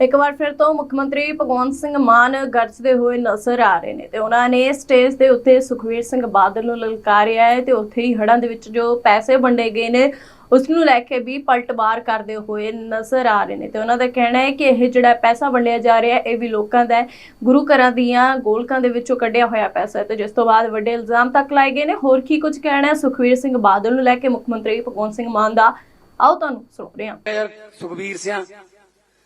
ਇੱਕ ਵਾਰ ਫਿਰ ਤੋਂ ਮੁੱਖ ਮੰਤਰੀ ਭਗਵੰਤ ਸਿੰਘ ਮਾਨ ਗਰਜਦੇ ਹੋਏ ਨਜ਼ਰ ਆ ਰਹੇ ਨੇ ਤੇ ਉਹਨਾਂ ਨੇ ਸਟੇਜ ਦੇ ਉੱਤੇ ਸੁਖਵੀਰ ਸਿੰਘ ਬਾਦਲ ਨੂੰ ਲਲਕਾਰਿਆ ਹੈ ਤੇ ਉੱਥੇ ਹੀ ਹੜ੍ਹਾਂ ਦੇ ਵਿੱਚ ਜੋ ਪੈਸੇ ਵੰਡੇ ਗਏ ਨੇ, ਉਸ ਨੂੰ ਲੈ ਕੇ ਵੀ ਪਲਟਵਾਰ ਕਰਦੇ ਹੋਏ ਨਜ਼ਰ ਆ ਰਹੇ ਨੇ ਤੇ ਉਹਨਾਂ ਦਾ ਕਹਿਣਾ ਹੈ ਕਿ ਇਹ ਜਿਹੜਾ ਪੈਸਾ ਵੰਡਿਆ ਜਾ ਰਿਹਾ, ਇਹ ਵੀ ਲੋਕਾਂ ਦਾ ਗੁਰੂ ਘਰਾਂ ਦੀਆਂ ਗੋਲਕਾਂ ਦੇ ਵਿੱਚੋਂ ਕੱਢਿਆ ਹੋਇਆ ਪੈਸਾ ਹੈ ਤੇ ਜਿਸ ਤੋਂ ਬਾਅਦ ਵੱਡੇ ਇਲਜ਼ਾਮ ਤੱਕ ਲਾਏ ਗਏ ਨੇ। ਹੋਰ ਕੀ ਕੁਝ ਕਹਿਣਾ ਹੈ? ਸੁਖਵੀਰ ਸਿੰਘ ਬਾਦਲ ਨੂੰ ਲੈ ਕੇ ਮੁੱਖ ਮੰਤਰੀ ਭਗਵੰਤ ਸਿੰਘ ਮਾਨ ਦਾ। ਆਓ ਤੁਹਾਨੂੰ ਸੁਣਦੇ ਹਾਂ। ਯਾਰ ਸੁਖਬੀਰ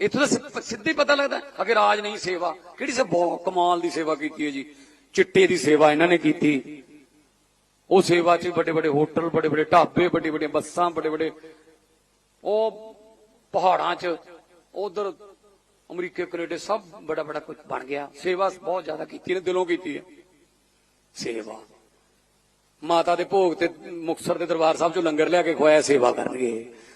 ਇੱਥੋਂ ਤਾਂ ਸਿ- ਸਿੱਧੀ ਪਤਾ ਲੱਗਦਾ ਅਗੇ ਰਾਜ ਨਹੀਂ ਸੇਵਾ। ਕਿਹੜੀ ਸੇ ਬਹੁਤ ਕਮਾਲ ਦੀ ਸੇਵਾ ਕੀਤੀ ਹੈ ਜੀ। ਚਿੱਟੇ ਦੀ ਸੇਵਾ ਇਹਨਾਂ ਨੇ ਕੀਤੀ। ਉਹ ਸੇਵਾ 'ਚ ਵੱਡੇ ਵੱਡੇ ਹੋਟਲ, ਵੱਡੇ ਵੱਡੇ ਢਾਬੇ, ਵੱਡੀ ਵੱਡੀਆਂ ਬੱਸਾਂ, ਵੱਡੇ ਵੱਡੇ ਉਹ ਪਹਾੜਾਂ 'ਚ ਉਧਰ ਅਮਰੀਕੇ, ਕੈਨੇਡਾ ਸਭ ਬੜਾ ਬੜਾ ਕੁਝ ਬਣ ਗਿਆ। ਸੇਵਾ ਬਹੁਤ ਜ਼ਿਆਦਾ ਕੀਤੀ ਨੇ, ਦਿਲੋਂ ਕੀਤੀ ਹੈ। ਸੇਵਾ। ਮਾਤਾ ਦੇ ਭੋਗ ਤੇ ਮੁਕਤਸਰ ਦੇ ਦਰਬਾਰ ਸਾਹਿਬ ਚੋਂ ਲੰਗਰ ਲਿਆ ਕੇ ਖਵਾਇਆ, ਸੇਵਾ ਕਰਨਗੇ।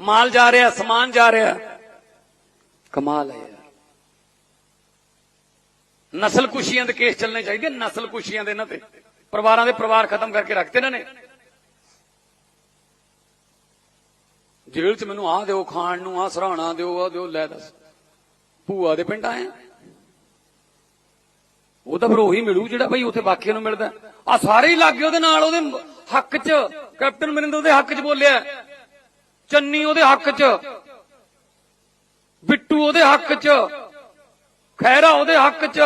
ਮਾਲ ਜਾ ਰਿਹਾ, ਸਮਾਨ ਜਾ ਰਿਹਾ। ਕਮਾਲ ਹੈ ਯਾਰ। ਨਸਲ ਕੁਸ਼ੀਆਂ ਦੇ ਕੇਸ ਚੱਲਣੇ ਚਾਹੀਦੇ, ਨਸਲ ਕੁਸ਼ੀਆਂ ਦੇ ਇਹਨਾਂ ਤੇ। ਪਰਿਵਾਰਾਂ ਦੇ ਪਰਿਵਾਰ ਖਤਮ ਕਰਕੇ ਰੱਖਤੇ ਇਹਨਾਂ ਨੇ। ਜੇਲ੍ਹ 'ਚ ਮੈਨੂੰ ਆਹ ਦਿਓ, ਖਾਣ ਨੂੰ ਆਹ, ਸਰਾਣਾ ਦਿਓ, ਆਹ ਦਿਓ, ਲੈ ਦੱਸ। ਭੂਆ ਦੇ ਪਿੰਡ ਆਏ ਉਹ ਤਾਂ ਫਿਰ ਉਹੀ ਮਿਲੂ ਜਿਹੜਾ ਬਈ ਉੱਥੇ ਬਾਕੀਆਂ ਨੂੰ ਮਿਲਦਾ। ਆ ਸਾਰੇ ਹੀ ਲੱਗੇ ਉਹਦੇ ਨਾਲ, ਉਹਦੇ ਹੱਕ 'ਚ। ਕੈਪਟਨ ਮਰਿੰਦਰ ਦੇ ਹੱਕ 'ਚ ਬੋਲਿਆ। ਚੰਨੀ ਉਹਦੇ ਹੱਕ 'ਚ, ਬਿੱਟੂ ਉਹਦੇ ਹੱਕ 'ਚ ਖੈਰਾ ਉਹਦੇ ਹੱਕ 'ਚ।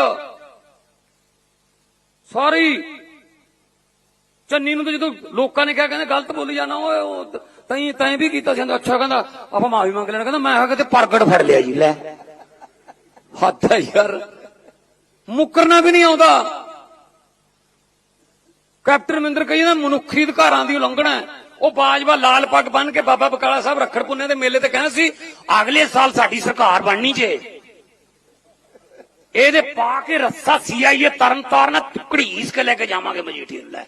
ਸਾਰੀ ਚੰਨੀ ਨੂੰ ਤਾਂ ਜਦੋਂ ਲੋਕਾਂ ਨੇ ਕਿਹਾ, ਕਹਿੰਦੇ ਗਲਤ ਬੋਲੀ ਜਾਣਾ, ਓਏ, ਉਹ ਤੈਂ ਤੈਂ ਵੀ ਕੀਤਾ ਸੀ ਅੱਛਾ, ਕਹਿੰਦਾ, ਆਪਾਂ ਮਾਫੀ ਮੰਗ ਲੈਣਾ, ਕਹਿੰਦਾ, ਮੈਂ ਕਿਹਾ ਕਿਤੇ ਪ੍ਰਗਟ ਫੜ ਲਿਆ ਜੀ, ਲੈ। ਹੱਥ ਹੈ ਯਾਰ। ਮੁਕਰਨਾ ਵੀ ਨਹੀਂ ਆਉਂਦਾ। ਕੈਪਟਨ ਮਹਿੰਦਰ ਕਹੀ ਨਾ ਮਨੁੱਖੀ ਅਧਿਕਾਰਾਂ ਦੀ ਉਲੰਘਣਾ ਹੈ। ਉਹ ਬਾਜਵਾ ਲਾਲ ਪੱਗ ਬੰਨ ਕੇ ਬਾਬਾ ਬਕਾਲਾ ਸਾਹਿਬ ਰੱਖੜ ਪੁੰਨੇ ਦੇ ਮੇਲੇ ਤੇ ਕਹਿੰਦਾ ਸੀ, ਅਗਲੇ ਸਾਲ ਸਾਡੀ ਸਰਕਾਰ ਬਣਨੀ ਜੇ। ਇਹਦੇ ਪਾ ਕੇ ਰੱਸਾ ਸੀਆਈਏ ਤਰਨ ਤਾਰਨ ਕੇ ਲੈ ਕੇ ਜਾਵਾਂਗੇ ਮਜੀਠੀ ਲੈ।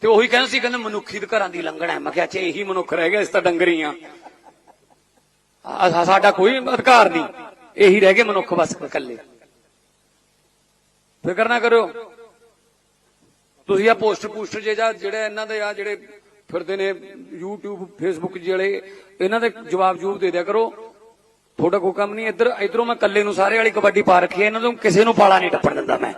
ਤੇ ਉਹੀ ਕਹਿੰਦੇ ਸੀ, ਕਹਿੰਦੇ ਮਨੁੱਖੀ ਦੇ ਘਰਾਂ ਦੀ ਲੰਘਣਾ ਹੈ। ਮੈਂ ਕਿਹਾ, ਅੱਛਾ, ਇਹੀ ਮਨੁੱਖ ਰਹਿ ਗਿਆ, ਇਸ ਤਾਂ ਡੰਗਰੀ ਆ ਆ- ਸਾਡਾ ਕੋਈ ਅਧਿਕਾਰ ਨਹੀਂ। ਇਹੀ ਰਹਿ ਗਏ ਮਨੁੱਖ ਬਸ ਇਕੱਲੇ। ਫਿਕਰ ਨਾ ਕਰੋ ਤੁਸੀਂ ਆ ਪੋਸਟਰ ਪੋਸਟਰ ਜੇ ਜਾਂ ਜਿਹੜੇ ਇਹਨਾਂ ਦੇ ਆ ਜਿਹੜੇ ਫਿਰਦੇ ਨੇ YouTube, Facebook ਜਿਹੜੇ ਇਹਨਾਂ ਦੇ ਜਵਾਬ ਜੂਬ ਦੇ ਦਿਆ ਕਰੋ। ਤੁਹਾਡਾ ਕੋਈ ਕੰਮ ਨਹੀਂ, ਇੱਧਰ, ਇਧਰੋਂ ਮੈਂ ਇਕੱਲੇ ਨੂੰ ਸਾਰੇ ਵਾਲੀ ਕਬੱਡੀ ਪਾ ਰੱਖੀ ਹੈ, ਇਹਨਾਂ ਨੂੰ ਕਿਸੇ ਨੂੰ ਪਾਲਾ ਨਹੀਂ ਟੱਪਣ ਦਿੰਦਾ ਮੈਂ।